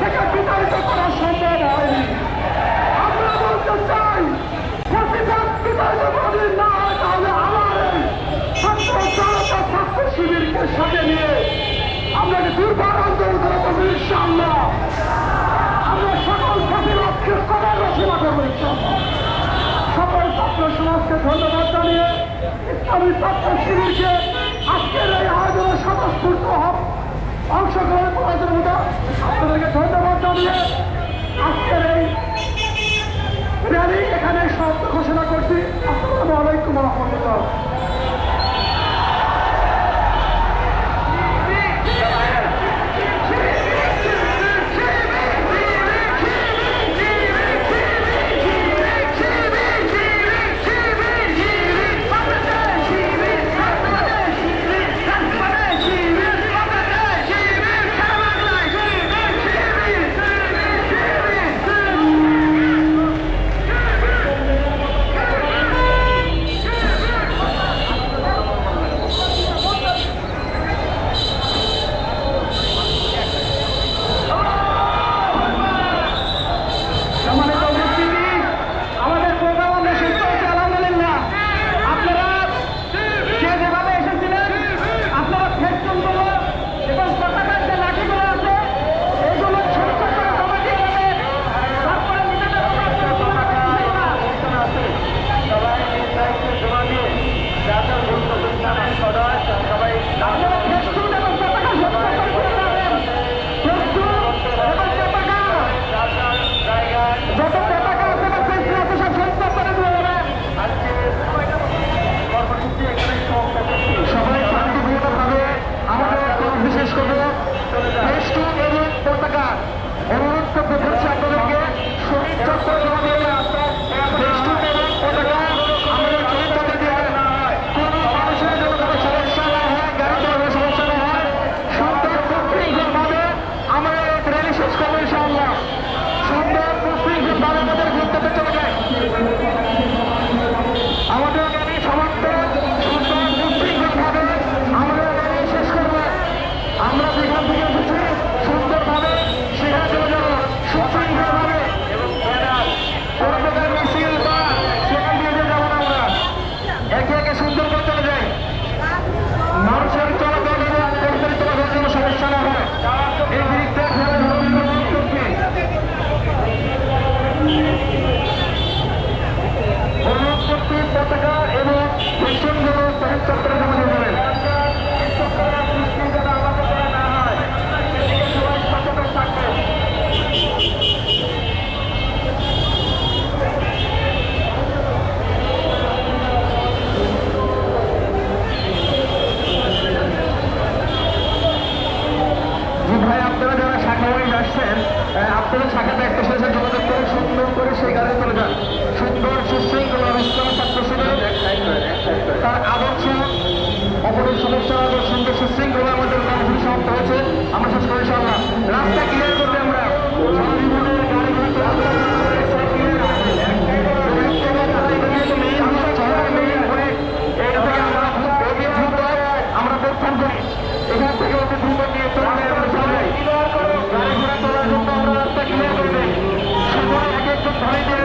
থেকে বিতাড়িত করা সম্ভব হয় আমরা বলতে চাই, প্রতিবাদ বিতাড়িত যদি না হয় তাহলে আমার ছাত্র জনতা ছাত্র শিবিরকে সাথে নিয়ে আমরা দুর্বার আন্দোলন করে দেবো ইনশাল্লাহ আমরা সকল প্রতিবাদকে করার রচনা করব ইনশাল্লাহ সকল ছাত্র আজকের এই আয়োজনে স্বতঃস্ফূর্ত হব অংশগ্রহণ করার জন্য আপনাদেরকে ধন্যবাদ জানিয়ে আজকের এই র্যালি এখানে সমাপ্ত ঘোষণা করছি। আসসালামু আলাইকুম রহমতুল্লাহ। সবাই শান্তিপূর্ণভাবে আমাদের বিশেষ করে ফেস্টুন এবং পতাকা অনুরোধ করতে হচ্ছে আপনাদেরকে শহীদ চক্র ফেস্টুন এবং পতাকা আমাদের শহীদ চক্র দিয়ে কোনো মানুষের জন্য কোনো সমস্যা না হয় গাড়িতে কোনো সমস্যা না হয় সন্তান প্রত্যেকভাবে আমরা রেলি শেষ করব ইনশাআল্লাহ এখান থেকে অতি দ্রুত নিয়ে চলে এবং সবাই গাড়ি ঘোড়া চলার জন্য আমরা রাস্তা ক্লিয়ার করবেন সকলে এক একজন ধরে নিয়ে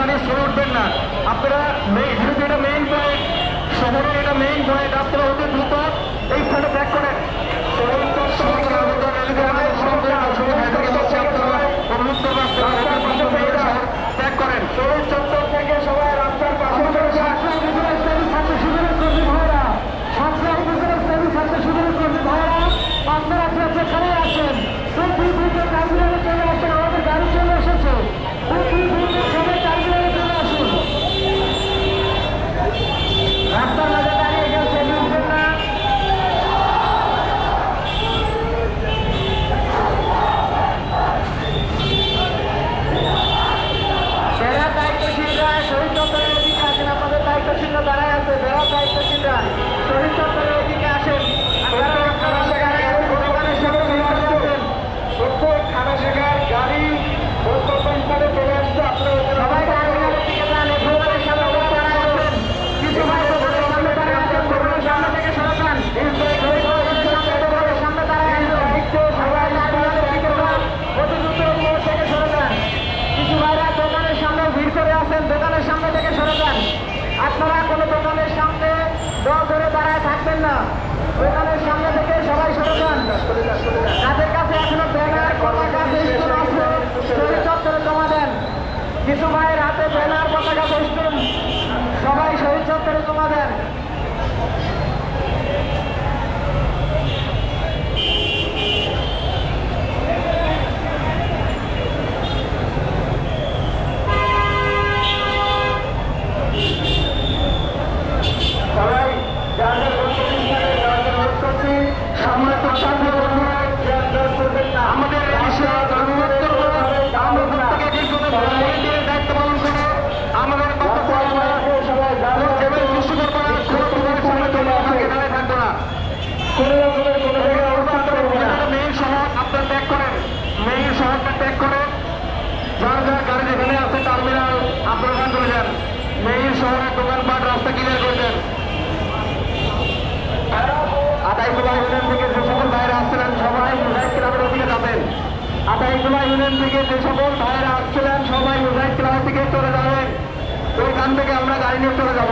স্থানে সরে উঠবেন না। আপনারা যেহেতু এটা মেইন পয়েন্ট শহরের এটা মেইন পয়েন্ট আপনারা হতে দ্রুত এই স্থানে ব্যাক করেন। অনুরোধ করেন। Buenas কোনো রকমের কোনো জায়গায় অবস্থান করব শহর আপনার ত্যাগ করেন মেইন শহরটা ত্যাগ করেন যার যার গাড়ি যেখানে আছে টার্মিনাল আপনার ওখানে চলে যান মেইন শহরের রাস্তা ক্লিয়ার করে দেন আটাইকুলা ইউনিয়ন থেকে ভাইরা আসছিলেন সবাই মুজাহিদ ক্লাবের ওদিকে যাবেন আটাইকুলা ইউনিয়ন থেকে যে ভাইরা আসছিলেন সবাই মুজাহিদ ক্লাবের দিকে চলে যাবেন ওইখান থেকে আমরা গাড়ি নিয়ে চলে যাব।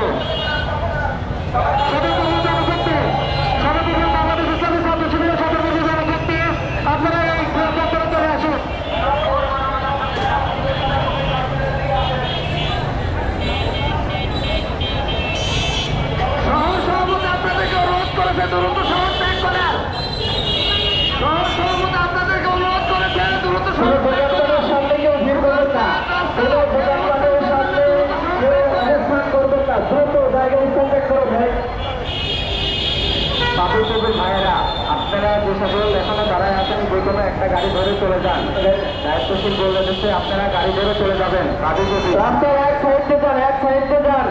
পাপি টুপির ভাইয়েরা আপনারা যে সকল এখনও দাঁড়ায় আছেন যে কোনো একটা গাড়ি ধরে চলে যান। দায়িত্বশীল বলে দিচ্ছে আপনারা গাড়ি ধরে চলে যাবেন। পাপি টুপি এক সাহিত্য যান এক সাহিত্য যান।